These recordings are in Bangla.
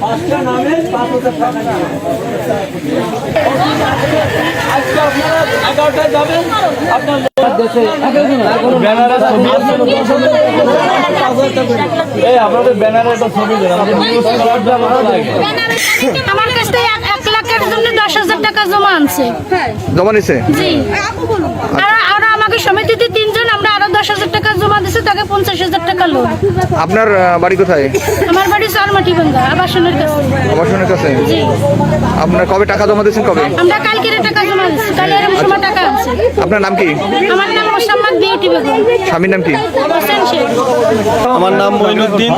পাঁচটা নামে পাঁচ হাজার টাকা আজকে আপনারা এগারোটায় যাবেন আপনার দেশে এই আপনাদের ব্যানারে একটা ছবি দেন আমাদের নিউজ কার্ডটা ভালো লাগে আমার কাছ থেকে এক- এক লাখের জন্য দশ হাজার টাকা জমা আনছে। জমা নিছে? জি। আর আমাকে সমিতিতে তিনজন তাকে পঞ্চাশ হাজার টাকা লোন আপনার বাড়ি কোথায়? আমার বাড়ি সরমাটি ভাঙ্গা আবাসনের কাছে। আবাসনের কাছে? জি। আপনার কবে টাকা জমা দিয়েছেন কবে? আমরা কালকে টাকা জমা দিয়েছি কালে এরকম সময় টাকা আছে। আপনার নাম কি? আমার নাম মোসাম্মদ বিউটি বেগম। স্বামীর নাম কি? হোসেন শেখ। আমার নাম মঈনুদ্দিন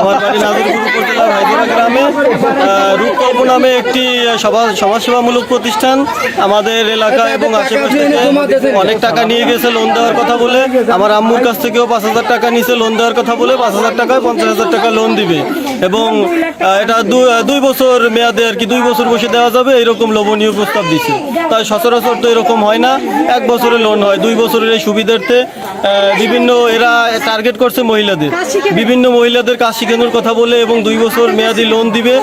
আমার বাড়ি নাজিরপুর উপজেলা রূপকল্প নামে একটি সমাজসেবামূলক প্রতিষ্ঠান আমাদের এলাকা এবং আশেপাশে অনেক টাকা নিয়ে গেছে লোন দেওয়ার কথা বলে। আমার আম্মুর কাছ থেকেও পাঁচ হাজার টাকা নিয়েছে লোন দেওয়ার কথা বলে পাঁচ হাজার টাকায় পঞ্চাশ হাজার টাকা লোন দিবে। এবং এটা দুই বছর মেয়াদে আর কি দুই বছর বসে দেওয়া যাবে? এরকম লোভনীয় প্রস্তাব দিচ্ছে তাই সচরাচর তো এরকম হয় না। এক বছরের লোন হয়। দুই বছরের এই সুবিধার্থে বিভিন্ন এরা টার্গেট করছে মহিলাদের। বিভিন্ন মহিলাদের কাজ শেখানোর কথা বলে এবং দুই বছর মেয়াদি লোন দিবে।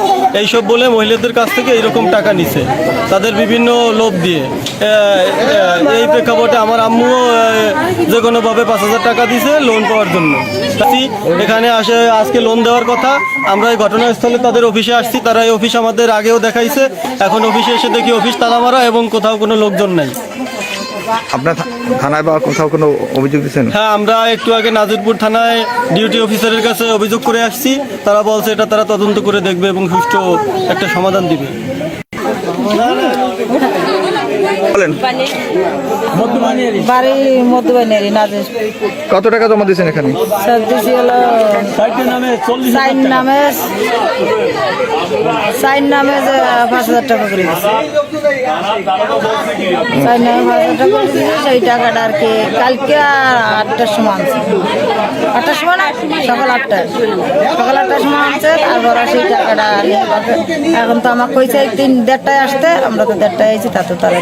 এইসব বলে মহিলাদের কাছ থেকে এরকম টাকা নিছে। তাদের বিভিন্ন লোভ দিয়ে। এই প্রেক্ষাপটে আমার আম্মুও যে কোনোভাবে পাঁচ হাজার টাকা দিছে লোন পাওয়ার জন্য। এখানে আসে আজকে লোন দেওয়ার কথা। আমরা এই ঘটনাস্থলে তাদের অফিসে আসছি তারা এই অফিস আমাদের আগেও দেখাইছে এখন অফিসে এসে দেখি অফিস তালা মারা এবং কোথাও কোনো লোকজন নাই। আপনার থানায় বা কোথাও কোনো অভিযোগ দিয়েছেন? হ্যাঁ আমরা একটু আগে নাজিরপুর থানায় ডিউটি অফিসারের কাছে অভিযোগ করে আসছি তারা বলছে এটা তারা তদন্ত করে দেখবে এবং সুষ্ঠু একটা সমাধান দিবে। বলেন। বাড়ি কত টাকা জমা দিয়েছেন এখানে? হলো সাইন নামে সাইন নামে পাঁচ হাজার টাকা করে সেই টাকাটা আর কি কালকে আর আটটার সময় আটটার সময় সকাল আটটায়। সকাল আটটার সময় সেই টাকাটা এখন তো আমার কইছে তিন দেড়টায় আসতে, আমরা তো দেড়টায় আছি তাতে তারা